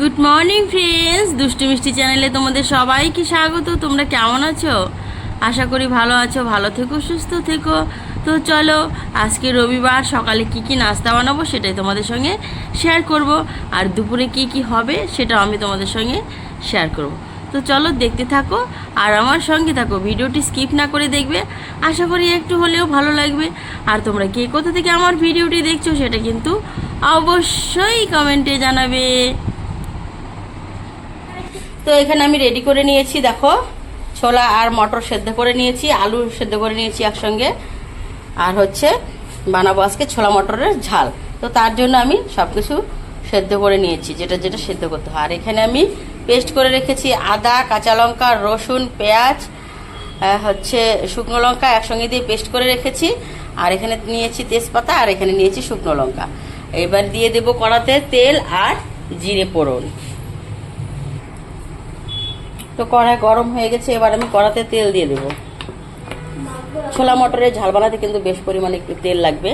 Good morning friends দুষ্টু মিষ্টি চ্যানেলে তোমাদের সবাইকে স্বাগত। তোমরা কেমন আছো? আশা করি ভালো আছো, ভালো থেকো, সুস্থ থেকো। তো চলো, আজকে রবিবার, সকালে কি কি নাস্তা বানাবো সেটাই তোমাদের সঙ্গে শেয়ার করব। আর দুপুরে কি কি হবে সেটাও আমি তোমাদের সঙ্গে শেয়ার করব। তো চলো, দেখতে থাকো আর আমার সঙ্গে থাকো। ভিডিওটি স্কিপ না করে দেখবে। আশা করি একটু হলেও ভালো লাগবে। আর তোমরা কে কোথা থেকে আমার ভিডিওটি দেখছ সেটা কিন্তু অবশ্যই কমেন্টে জানাবে। তো এখানে আমি রেডি করে নিয়েছি, দেখো। ছোলা আর মটর সেদ্ধ করে নিয়েছি, আলু সেদ্ধ করে নিয়েছি একসঙ্গে। আর হচ্ছে বানাবো আজকে ছোলা মটরের ঝাল। তো তার জন্য আমি সব কিছু সেদ্ধ করে নিয়েছি, যেটা যেটা সেদ্ধ করতে হয়। আর এখানে আমি পেস্ট করে রেখেছি আদা, কাঁচা লঙ্কা, রসুন, পেঁয়াজ হচ্ছে শুকনো লঙ্কা একসঙ্গে দিয়ে পেস্ট করে রেখেছি। আর এখানে নিয়েছি তেজপাতা, আর এখানে নিয়েছি শুকনো লঙ্কা। এবার দিয়ে দেবো কড়াতে তেল আর জিরে পোড়ন তো কড়াই গরম হয়ে গেছে, এবার আমি কড়াতে তেল দিয়ে দেবো। ছোলা মটরের ঝাল বানাতে কিন্তু বেশ পরিমাণে একটু তেল লাগবে।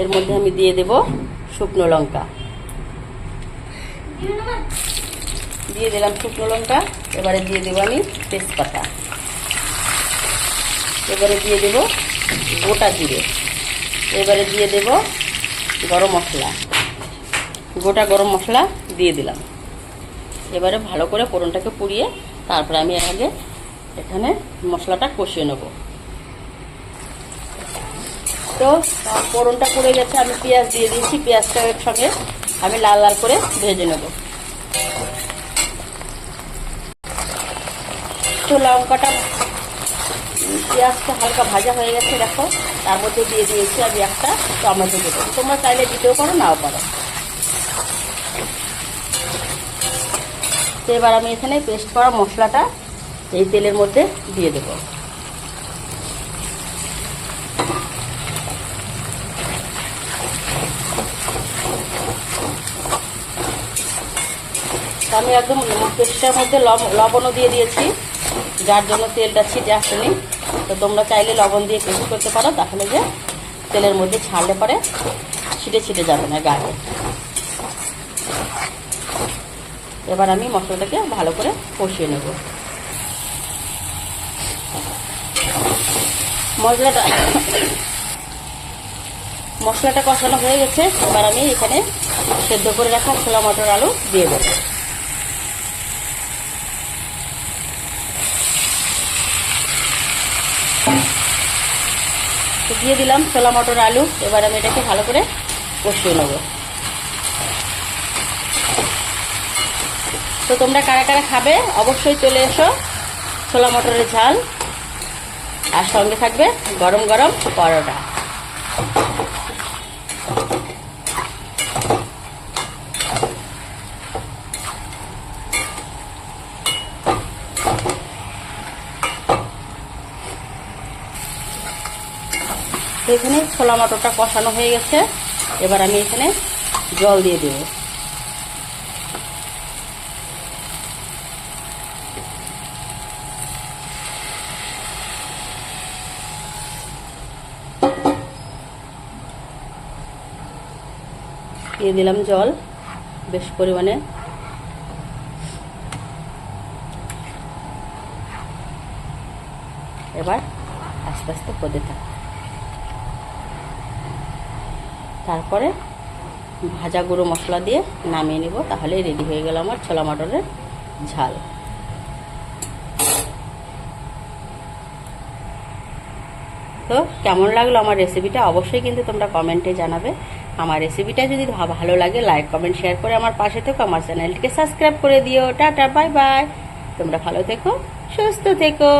এর মধ্যে আমি দিয়ে দেব শুকনো লঙ্কা। দিয়ে দিলাম শুকনো লঙ্কা, এবারে দিয়ে দেবো আমি তেজপাতা। এবারে দিয়ে দেব গোটা জিরে। এবারে দিয়ে দেব গরম মশলা। গোটা গরম মশলা দিয়ে দিলাম। এবারে ভালো করে ফোড়নটাকে পুড়িয়ে তারপরে আমি আগে এখানে মশলাটা কষিয়ে নেব। তো ফোড়নটা পুড়ে গেছে, আমি পেঁয়াজ দিয়ে দিয়েছি, পেঁয়াজটা এর সঙ্গে আমি লাল লাল করে ভেজে নেব। তো, লঙ্কাটা, পেঁয়াজটা হালকা ভাজা হয়ে গেছে, দেখো। তার মধ্যে দিয়ে দিয়েছি আমি একটা টমেটো দেবো। তোমরা চাইলে দিতেও পারো, নাও পারো। তো এবার আমি এখানে পেস্ট করা মশলাটা এই তেলের মধ্যে দিয়ে দেব। আমি একদম পেস্টের মধ্যে লব- লবণও দিয়ে দিয়েছি, যার জন্য তেলটা ছিটে আসেনি। তো তোমরা চাইলে লবণ দিয়ে পেস্ট করতে পারো, তাহলে যে তেলের মধ্যে ছাড়লে পরে ছিটে ছিটে যাবে না গায়ে। এবার আমি মশলাটাকে ভালো করে কষিয়ে নেব। মশলাটা মশলাটা কষানো হয়ে গেছে, এবার আমি এখানে সেদ্ধ করে রাখা ছোলা মটর আলু দিয়ে দেবো। দিয়ে দিলাম ছোলা মটর আলু, এবার আমি এটাকে ভালো করে কষিয়ে নেব। তো তোমরা কারা কারা খাবে, অবশ্যই চলে এসো ছোলা মটরের ঝাল। আর সঙ্গে থাকবে গরম গরম পরোটা। এখানে ছোলা মটরটা কষানো হয়ে গেছে। এবার আমি এখানে জল দিয়ে দেবো। দিয়ে দিলাম জল, বেশ পরিমাণে। এবার আস্তে আস্তে পদে থাক। তারপরে ভাজা গুঁড়ো মশলা দিয়ে নামিয়ে নিব তাহলে রেডি হয়ে গেল আমার ছোলা মটরের ঝাল। তো কেমন লাগল আমার রেসিপিটা অবশ্যই কিন্তু তোমরা কমেন্টে জানাবে। আমার রেসিপিটা যদি ভালো লাগে লাইক কমেন্ট শেয়ার করে আমার পাশে থেকো, আমার চ্যানেলটিকে সাবস্ক্রাইব করে দিও। টাটা বাই বাই তোমরা ভালো থেকো, সুস্থ থেকো।